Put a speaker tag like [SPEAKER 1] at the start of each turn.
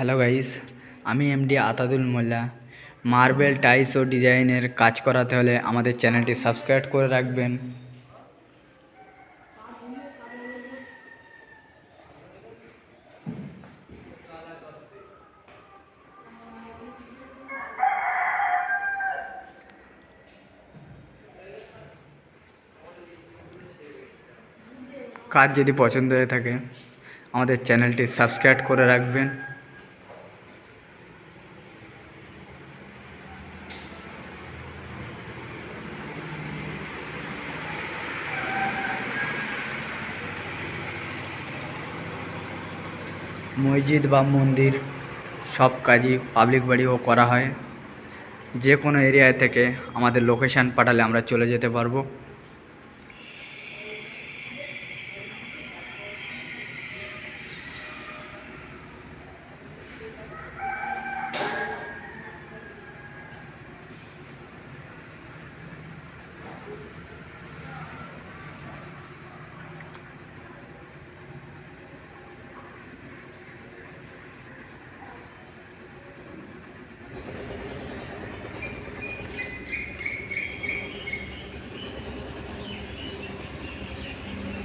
[SPEAKER 1] Hello guys আমি MD Atadul Molla. Marble tiles ও ডিজাইনের কাজ করাতে হলে আমাদের চ্যানেলটি সাবস্ক্রাইব করে রাখবেন। কাজ যদি পছন্দ হয়ে থাকে, আমাদের চ্যানেলটি সাবস্ক্রাইব করে রাখবেন। মসজিদ বা মন্দির সব কাজই পাবলিক বাড়িও করা হয়। যে কোনো এরিয়া থেকে আমাদের লোকেশান পাঠালে আমরা চলে যেতে পারব।